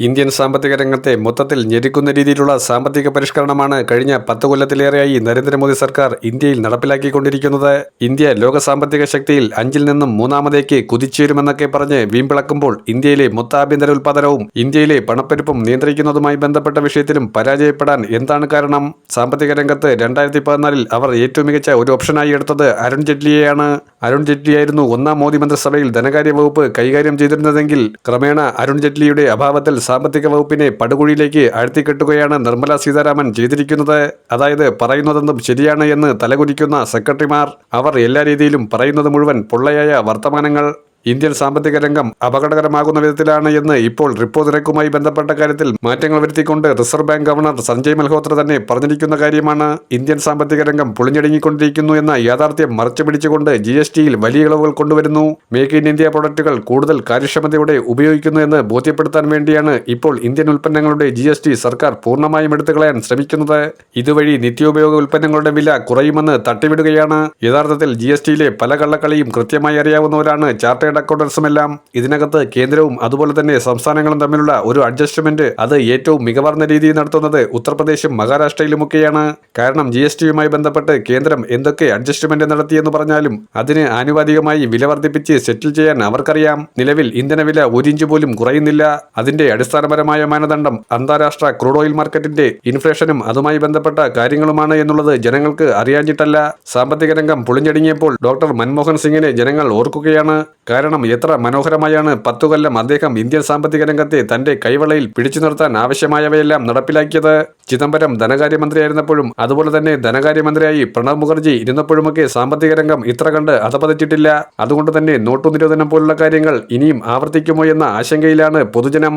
Indian സാമ്പത്തിക രംഗത്തെ മൊത്തത്തിൽ ഞെരുക്കുന്ന രീതിയിലുള്ള സാമ്പത്തിക പരിഷ്കരണമാണ് കഴിഞ്ഞ പത്ത് കൊല്ലത്തിലേറെയായി നരേന്ദ്രമോദി സർക്കാർ ഇന്ത്യയിൽ നടപ്പിലാക്കിക്കൊണ്ടിരിക്കുന്നത്. ഇന്ത്യ ലോക സാമ്പത്തിക ശക്തിയിൽ അഞ്ചിൽ നിന്നും മൂന്നാമതേക്ക് കുതിച്ചേരുമെന്നൊക്കെ പറഞ്ഞ് വീമ്പിളക്കുമ്പോൾ ഇന്ത്യയിലെ മൊത്ത ആഭ്യന്തര ഉൽപാദനവും ഇന്ത്യയിലെ പണപ്പെരുപ്പും നിയന്ത്രിക്കുന്നതുമായി ബന്ധപ്പെട്ട വിഷയത്തിലും പരാജയപ്പെടാൻ എന്താണ് കാരണം? സാമ്പത്തിക രംഗത്ത് രണ്ടായിരത്തി പതിനാലിൽ അവർ ഏറ്റവും മികച്ച ഒരു ഓപ്ഷനായി എടുത്തത് അരുൺ ജെയ്റ്റ്ലിയെയാണ്. അരുൺ ജെയ്റ്റ്ലിയായിരുന്നു ഒന്നാം മോദി മന്ത്രിസഭയിൽ ധനകാര്യ വകുപ്പ് കൈകാര്യം ചെയ്തിരുന്നതെങ്കിൽ ക്രമേണ അരുൺ ജെയ്റ്റ്ലിയുടെ അഭാവത്തിൽ സാമ്പത്തിക വകുപ്പിനെ പടുകുഴിയിലേക്ക് ആഴ്ത്തിക്കെട്ടുകയാണ് നിർമ്മല സീതാരാമൻ ചെയ്തിരിക്കുന്നത്. അതായത് പറയുന്നതെന്തും ശരിയാണ് എന്ന് തലകുനിക്കുന്ന സെക്രട്ടറിമാർ അവർ എല്ലാ രീതിയിലും പറയുന്നത് മുഴുവൻ പൊള്ളയായ വർത്തമാനങ്ങൾ. ഇന്ത്യൻ സാമ്പത്തിക രംഗം അപകടകരമാകുന്ന വിധത്തിലാണ് എന്ന് ഇപ്പോൾ റിപ്പോ നിരക്കുമായി ബന്ധപ്പെട്ട കാര്യത്തിൽ മാറ്റങ്ങൾ വരുത്തിക്കൊണ്ട് reserve bank governor Sanjay Malhotra തന്നെ പറഞ്ഞിരിക്കുന്ന കാര്യമാണ്. ഇന്ത്യൻ സാമ്പത്തിക രംഗം പൊളിഞ്ഞടങ്ങിക്കൊണ്ടിരിക്കുന്നു എന്ന യാഥാർത്ഥ്യം മറച്ചു പിടിച്ചുകൊണ്ട് ജി എസ് ടിയിൽ വലിയ ഇളവുകൾ കൊണ്ടുവരുന്നു. മേക്ക് ഇൻ ഇന്ത്യ പ്രൊഡക്റ്റുകൾ കൂടുതൽ കാര്യക്ഷമതയോടെ ഉപയോഗിക്കുന്നു എന്ന് ബോധ്യപ്പെടുത്താൻ വേണ്ടിയാണ് ഇപ്പോൾ ഇന്ത്യൻ ഉൽപ്പന്നങ്ങളുടെ ജി എസ് ടി സർക്കാർ പൂർണമായും എടുത്തുകളയാൻ ശ്രമിക്കുന്നത്. ഇതുവഴി നിത്യോപയോഗ ഉൽപ്പന്നങ്ങളുടെ വില കുറയുമെന്ന് തട്ടിവിടുകയാണ്. യഥാർത്ഥത്തിൽ ജി എസ് ടിയിലെ പല കള്ളക്കളിയും കൃത്യമായി അറിയാവുന്നവരാണ് ചാർട്ടേഡ് അക്കൗണ്ടൻസുമെല്ലാം ഇതിനകത്ത് കേന്ദ്രവും അതുപോലെ തന്നെ സംസ്ഥാനങ്ങളും തമ്മിലുള്ള ഒരു അഡ്ജസ്റ്റ്മെന്റ് അത് ഏറ്റവും മികവർന്ന രീതിയിൽ നടത്തുന്നത് ഉത്തർപ്രദേശും മഹാരാഷ്ട്രയിലുമൊക്കെയാണ്. കാരണം ജി എസ് ടിയുമായി ബന്ധപ്പെട്ട് കേന്ദ്രം എന്തൊക്കെ അഡ്ജസ്റ്റ്മെന്റ് നടത്തിയെന്ന് പറഞ്ഞാലും അതിന് ആനുപാതികമായി വില വർദ്ധിപ്പിച്ച് സെറ്റിൽ ചെയ്യാൻ അവർക്കറിയാം. നിലവിൽ ഇന്ധനവില ഒരു ഇഞ്ച് പോലും കുറയുന്നില്ല. അതിന്റെ അടിസ്ഥാനപരമായ മാനദണ്ഡം അന്താരാഷ്ട്ര ക്രൂഡ് ഓയിൽ മാർക്കറ്റിന്റെ ഇൻഫ്ലേഷനും അതുമായി ബന്ധപ്പെട്ട കാര്യങ്ങളുമാണ് എന്നുള്ളത് ജനങ്ങൾക്ക് അറിയാഞ്ഞിട്ടല്ല. സാമ്പത്തിക രംഗം പൊളിഞ്ഞടിങ്ങിയപ്പോൾ ഡോക്ടർ മൻമോഹൻ സിംഗിനെ ജനങ്ങൾ ഓർക്കുകയാണ്. കാരണം എത്ര മനോഹരമായാണ് പത്തു കൊല്ലം അദ്ദേഹം ഇന്ത്യൻ സാമ്പത്തിക രംഗത്തെ തന്റെ കൈവളയിൽ പിടിച്ചു നിർത്താൻ ആവശ്യമായവയെല്ലാം നടപ്പിലാക്കിയത്. ചിദംബരം ധനകാര്യമന്ത്രിയായിരുന്നപ്പോഴും അതുപോലെ തന്നെ ധനകാര്യമന്ത്രിയായി പ്രണബ് മുഖർജി ഇരുന്നപ്പോഴുമൊക്കെ സാമ്പത്തിക രംഗം ഇത്ര കണ്ട് അധപതിച്ചിട്ടില്ല. അതുകൊണ്ട് തന്നെ നോട്ടു നിരോധനം പോലുള്ള കാര്യങ്ങൾ ഇനിയും ആവർത്തിക്കുമോ എന്ന ആശങ്കയിലാണ് പൊതുജനം.